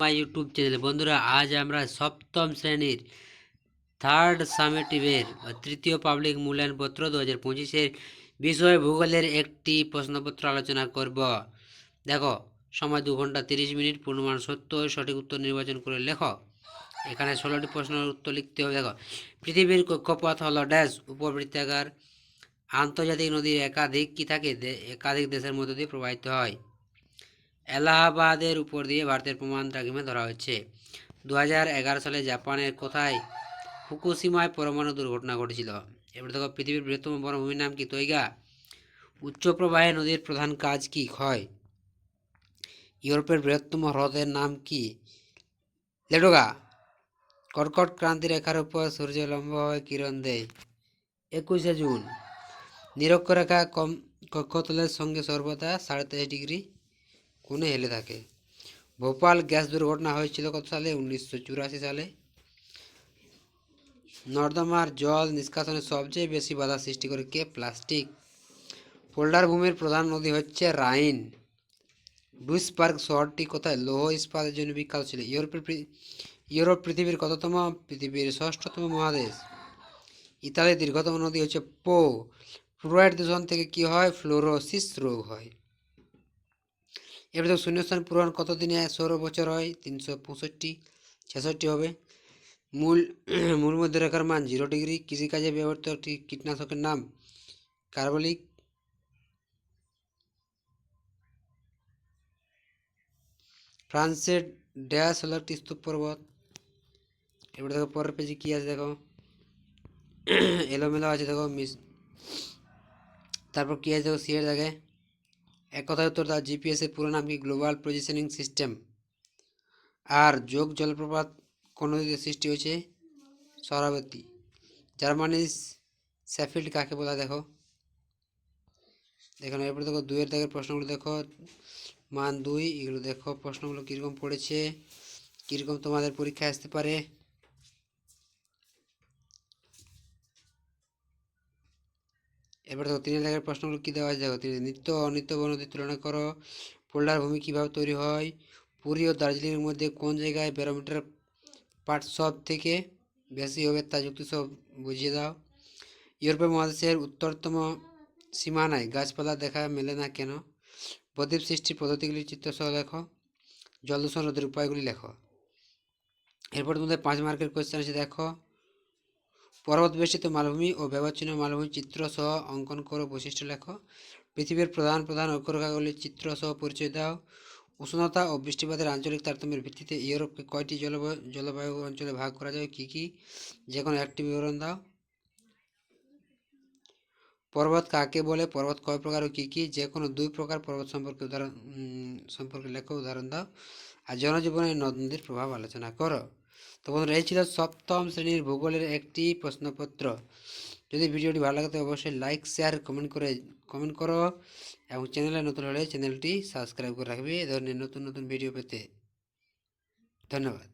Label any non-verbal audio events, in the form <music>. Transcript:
My YouTube channel. বন্ধুরা, আজ আমরা সপ্তম শ্রেণির থার্ড সামেটিভের তৃতীয় পাবলিক মূল্যায়ন পত্র দু হাজার পঁচিশের বিষয় ভূগোলের একটি প্রশ্নপত্র আলোচনা করব। দেখো, সময় দু ঘণ্টা তিরিশ মিনিট, পূর্ণমান সত্য, সঠিক উত্তর নির্বাচন করে লেখো। এখানে ষোলোটি প্রশ্নের উত্তর লিখতে হবে। দেখো, পৃথিবীর কক্ষপথ হলো ড্যাশ, উপবৃত্তাকার, আন্তর্জাতিক নদীর একাধিক কি থাকে? একাধিক দেশের মধ্য দিয়ে প্রবাহিত হয়। এলাহাবাদের উপর দিয়ে ভারতের প্রমাণ দ্রাঘিমে ধরা হচ্ছে দু হাজার এগারো সালে জাপানের কোথায় ফুকুশিমায় পরমাণু দুর্ঘটনা ঘটেছিল? এবার দেখো, পৃথিবীর বৃহত্তম বনভূমির নাম কি? তৈগা। উচ্চ প্রবাহে নদীর প্রধান কাজ কি? ক্ষয়। ইউরোপের বৃহত্তম হ্রদের নাম কি? লেডোগা। কর্কট ক্রান্তি রেখার উপর সূর্য লম্বভাবে কিরণ দেয়। একুশে জুন। নিরক্ষরেখা কম কক্ষতলের সঙ্গে সর্বদা সাড়ে তেইশ ডিগ্রি কোণে হেলে থাকে। ভোপাল গ্যাস দুর্ঘটনা হয়েছিল কত সালে? উনিশশো চুরাশি সালে। নর্দমার জল নিষ্কাশনে সবচেয়ে বেশি বাধা সৃষ্টি করে কে? প্লাস্টিক। পোল্ডার ভূমির প্রধান নদী হচ্ছে রাইন। ডুইসবার্গ শহরটি কোথায়? লৌহ ইস্পাতের জন্য বিখ্যাত ছিল। ইউরোপের ইউরোপ পৃথিবীর কততম? পৃথিবীর ষষ্ঠতম মহাদেশ। ইতালির দীর্ঘতম নদী হচ্ছে পো। ফ্লোরাইড দূষণ থেকে কি হয়? ফ্লোরোসিস রোগ হয়। এবার দেখো শূন্যস্থান পূরণ কত দিনে ষোলো বছর হয়, তিনশো পঁয়ষট্টি, ছেষট্টি হবে। মূল <clears throat> মূল মধ্যরেখার মান জিরো ডিগ্রি। কৃষিকাজে ব্যবহৃত একটি কীটনাশকের নাম কার্বলিক ফ্রান্সের ড্যাশ হলো একটি স্তূপ পর্বত। এবার দেখো, পরের পেজে কী আছে দেখো? <clears throat> এলোমেলো আছে দেখো, মিস তারপর কী আছে দেখো সিয়ের দেখে এক কথায় উত্তর দাও জিপিএস এর পুরো নাম কি? গ্লোবাল পজিশনিং সিস্টেম আর যোগ জলপ্রপাত কোন নদীতে সৃষ্টি হয়েছে? সরাবতী জার্মানির স্যাফিল্ড কাকে বলা দেখো। দেখো এরপরে দেখো, দুইয়ের দাগের প্রশ্নগুলো দেখো। মান দুই, এগুলো দেখো, প্রশ্নগুলো কীরকম পড়েছে, কীরকম তোমাদের পরীক্ষায় আসতে পারে। এবার দেখো, তিনের দাগের প্রশ্নগুলো কী দেওয়া আছে? দেখো নিত্য, অনিত্য বনদীর তুলনা করো। পোল্ডার ভূমি কীভাবে তৈরি হয়? পুরী ও দার্জিলিংয়ের মধ্যে কোন জায়গায় ব্যারোমিটার পার্ট সব থেকে বেশি হবে তা যুক্তি সব বুঝিয়ে দাও। ইউরোপীয় মহাদেশের উত্তরতম সীমানায় গাছপালা দেখা মেলে না কেন? বদ্বীপ সৃষ্টির পদ্ধতিগুলি চিত্র সহ লেখো। জল দূষণ রোধের উপায়গুলি লেখো। এরপর তোমাদের পাঁচ মার্কের কোয়েশ্চেন আছে দেখো। পর্বত বেষ্টিত মালভূমি ও ব্যবচ্ছিন্ন মালভূমির চিত্র সহ অঙ্কন করো বৈশিষ্ট্য লেখ। পৃথিবীর প্রধান প্রধান অক্ষরেখাগুলির চিত্র সহ পরিচয় দাও। উষ্ণতা ও বৃষ্টিপাতের আঞ্চলিক তারতম্যের ভিত্তিতে ইউরোপকে কয়টি জলবায়ু জলবায়ু অঞ্চলে ভাগ করা যায়, কী কী? যে কোনো একটি বিবরণ দাও। পর্বত কাকে বলে? পর্বত কয় প্রকার ও কী কী? যে কোনো দুই প্রকার পর্বত সম্পর্কে উদাহরণ সম্পর্কে লেখো, উদাহরণ দাও। আর জনজীবনে নদ নদীর প্রভাব আলোচনা করো। তো বন্ধুরা এই ছিল সপ্তম শ্রেণির ভূগোলের একটি প্রশ্নপত্র। যদি ভিডিওটি ভালো লাগে অবশ্যই লাইক শেয়ার কমেন্ট করে কমেন্ট করো এবং চ্যানেলে নতুন হলে চ্যানেলটি সাবস্ক্রাইব করে রাখবে। এ ধরনের নতুন নতুন ভিডিও পেতে। ধন্যবাদ।